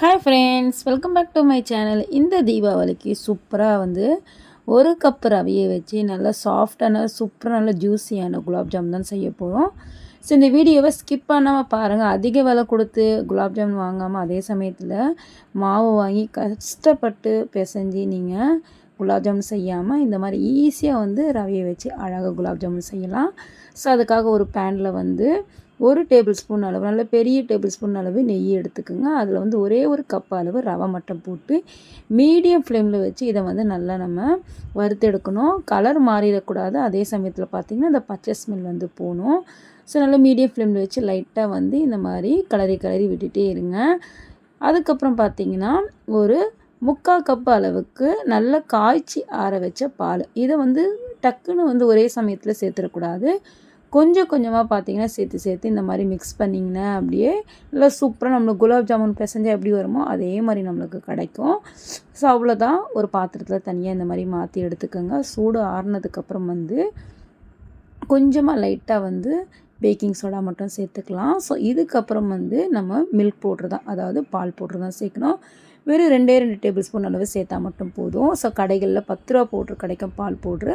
Hi friends welcome back to my channel இந்த தீபாவளிக்கு சூப்பராக வந்து ஒரு கப் ரவையை வச்சு நல்லா சாஃப்டான சூப்பராக நல்ல ஜூஸியான குலாப் ஜாம் தான் செய்ய போகிறோம் ஸோ இந்த வீடியோவை ஸ்கிப் பண்ணாமல் பாருங்கள் அதிக விலை கொடுத்து குலாப் ஜாமுன் வாங்காமல் அதே சமயத்தில் மாவு வாங்கி கஷ்டப்பட்டு பிசைஞ்சு நீங்கள் குலாப் ஜாமுன் செய்யாமல் இந்த மாதிரி ஈஸியாக வந்து ரவையை வச்சு அழகாக குலாப் ஜாமுன் செய்யலாம். ஸோ அதுக்காக ஒரு பேனில் வந்து ஒரு டேபிள் ஸ்பூன் அளவு நல்ல பெரிய டேபிள் ஸ்பூன் அளவு நெய் எடுத்துக்கோங்க. அதில் வந்து ஒரே ஒரு கப் அளவு ரவை மட்டும் போட்டு மீடியம் ஃப்ளேமில் வச்சு இதை வந்து நல்லா நம்ம வறுத்தெடுக்கணும் கலர் மாறிடக்கூடாது. அதே சமயத்தில் பார்த்திங்கன்னா இந்த பச்சை ஸ்மெல் வந்து போகணும். ஸோ நல்லா மீடியம் ஃப்ளேமில் வச்சு லைட்டாக வந்து இந்த மாதிரி கலரி கலரி விட்டுகிட்டே இருங்க. அதுக்கப்புறம் பார்த்திங்கன்னா ஒரு முக்கால் கப் அளவுக்கு நல்ல காய்ச்சி ஆற வச்ச பால். இதை வந்து டக்குன்னு வந்து ஒரே சமயத்தில் சேர்த்துடக்கூடாது கொஞ்சம் கொஞ்சமாக பார்த்தீங்கன்னா சேர்த்து சேர்த்து இந்த மாதிரி மிக்ஸ் பண்ணிங்கன்னா அப்படியே நல்லா சூப்பராக நம்மளுக்கு குலாப் ஜாமுன் பிசைஞ்சால் எப்படி வருமோ அதே மாதிரி நம்மளுக்கு கிடைக்கும். ஸோ அவ்வளோதான் ஒரு பாத்திரத்தில் தனியாக இந்த மாதிரி மாற்றி எடுத்துக்கோங்க. சூடு ஆறுனதுக்கப்புறம் வந்து கொஞ்சமாக லைட்டாக வந்து பேக்கிங் சோடா மட்டும் சேர்த்துக்கலாம். ஸோ இதுக்கப்புறம் வந்து நம்ம மில்க் பவுட்ரு தான் அதாவது பால் பவுட்ரு தான் சேர்க்கணும். வெறும் ரெண்டே ரெண்டு டேபிள் ஸ்பூன் அளவு சேர்த்தா மட்டும் போதும். ஸோ கடைகளில் பத்து ரூபா பவுட்ரு கிடைக்கும் பால் பவுட்ரு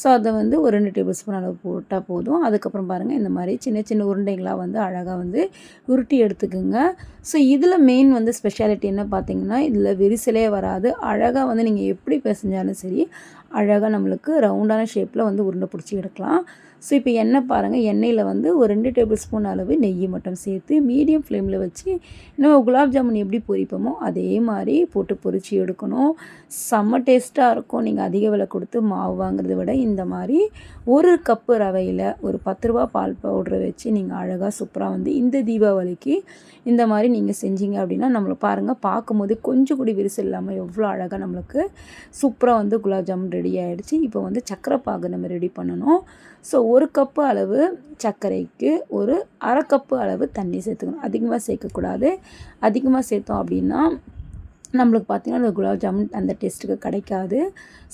ஸோ அதை வந்து ஒரு ரெண்டு டேபிள் ஸ்பூன் அளவு போட்டால் போதும். அதுக்கப்புறம் பாருங்கள் இந்த மாதிரி சின்ன சின்ன உருண்டைகளாக வந்து அழகாக வந்து உருட்டி எடுத்துக்குங்க. ஸோ இதில் மெயின் வந்து ஸ்பெஷாலிட்டி என்ன பார்த்தீங்கன்னா இதில் விரிசலே வராது. அழகாக வந்து நீங்கள் எப்படி பிசைஞ்சாலும் சரி அழகாக நம்மளுக்கு ரவுண்டான ஷேப்பில் வந்து உருண்டை பிடிச்சி எடுக்கலாம். ஸோ இப்போ எண்ணெய் பாருங்கள் எண்ணெயில் வந்து ஒரு ரெண்டு டேபிள் ஸ்பூன் அளவு நெய் மட்டும் சேர்த்து மீடியம் ஃப்ளேமில் வச்சு நம்ம குலாப் ஜாமுன் எப்படி பொரிப்போமோ அதே மாதிரி போட்டு பொரித்து எடுக்கணும். செம்ம டேஸ்ட்டாக இருக்கும். நீங்கள் அதிக விலை கொடுத்து மாவு வாங்குறத விட இந்த மாதிரி ஒரு கப்பு ரவையில் ஒரு பத்து ரூபா பால் பவுடரை வச்சு நீங்கள் அழகாக சூப்பராக வந்து இந்த தீபாவளிக்கு இந்த மாதிரி நீங்கள் செஞ்சீங்க அப்படின்னா நம்மளை பாருங்கள் பார்க்கும்போது கொஞ்சம் கூட விரிசல் இல்லாமல் எவ்வளோ அழகாக நம்மளுக்கு சூப்பராக வந்து குலாப் ஜாமுன் ரெடி ஆகிடுச்சு இப்போ வந்து சக்கரை பாகு நம்ம ரெடி பண்ணணும். ஸோ ஒரு கப்பு அளவு சர்க்கரைக்கு ஒரு அரை கப்பு அளவு தண்ணி சேர்த்துக்கணும். அதிகமாக சேர்க்கக்கூடாது. அதிகமாக சேர்த்தோம் அப்படின்னா நம்மளுக்கு பார்த்திங்கன்னா அந்த குலாப் ஜாமுன் அந்த டேஸ்ட்டுக்கு கிடைக்காது.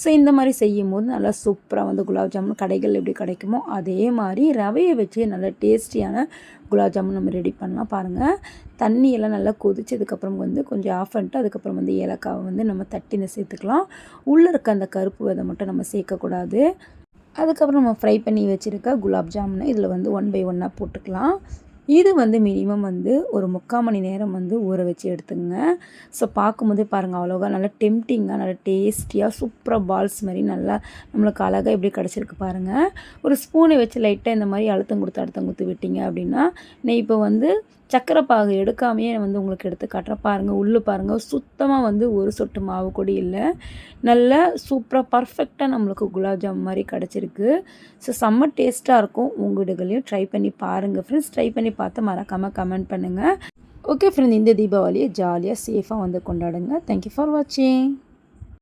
ஸோ இந்த மாதிரி செய்யும் போது நல்லா சூப்பராக வந்து குலாப் ஜாமுன் கடைகள் எப்படி கிடைக்குமோ அதே மாதிரி ரவையை வச்சு நல்லா டேஸ்டியான குலாப் ஜாமுன் நம்ம ரெடி பண்ணலாம். பாருங்கள் தண்ணியெல்லாம் நல்லா கொதிச்சதுக்கப்புறம் வந்து கொஞ்சம் ஆஃப் பண்ணிட்டு அதுக்கப்புறம் வந்து ஏலக்காவை வந்து நம்ம தட்டின சேர்த்துக்கலாம். உள்ளே இருக்க அந்த கருப்பு விதை மட்டும் நம்ம சேர்க்கக்கூடாது. அதுக்கப்புறம் நம்ம ஃப்ரை பண்ணி வச்சுருக்க குலாப் ஜாமுனை இதில் வந்து ஒன் பை ஒன்னாக போட்டுக்கலாம். இது வந்து மினிமம் வந்து ஒரு முக்கால் மணி நேரம் வந்து ஊற வச்சு எடுத்துங்க. ஸோ பார்க்கும்போதே பாருங்கள் அவ்வளோவா நல்லா டெம்டிங்காக நல்லா டேஸ்டியாக சூப்பராக பால்ஸ் மாதிரி நல்லா நம்மளுக்கு அழகாக எப்படி கிடச்சிருக்கு பாருங்கள் ஒரு ஸ்பூனை வச்சு லைட்டாக இந்த மாதிரி அழுத்தம் கொடுத்து அழுத்தம் கொடுத்து விட்டிங்க அப்படின்னா நெய் இப்போ வந்து சக்கரை பாகு எடுக்காமையே வந்து உங்களுக்கு எடுத்து காட்டுறேன். பாருங்கள் உள்ளு பாருங்கள் சுத்தமாக வந்து ஒரு சொட்டு மாவு கூட இல்லை. நல்ல சூப்பராக பர்ஃபெக்டாக நம்மளுக்கு குலாப் ஜாம் மாதிரி கிடச்சிருக்கு. ஸோ செம்ம டேஸ்ட்டாக இருக்கும். உங்கள் வீடுகளையும் ட்ரை பண்ணி பாருங்கள் ஃப்ரெண்ட்ஸ் ட்ரை பண்ணி பார்த்து மறக்காமல் கமெண்ட் பண்ணுங்கள் ஓகே ஃப்ரெண்ட் இந்த தீபாவளியை ஜாலியாக சேஃபாக வந்து கொண்டாடுங்க. தேங்க்யூ ஃபார் வாட்சிங்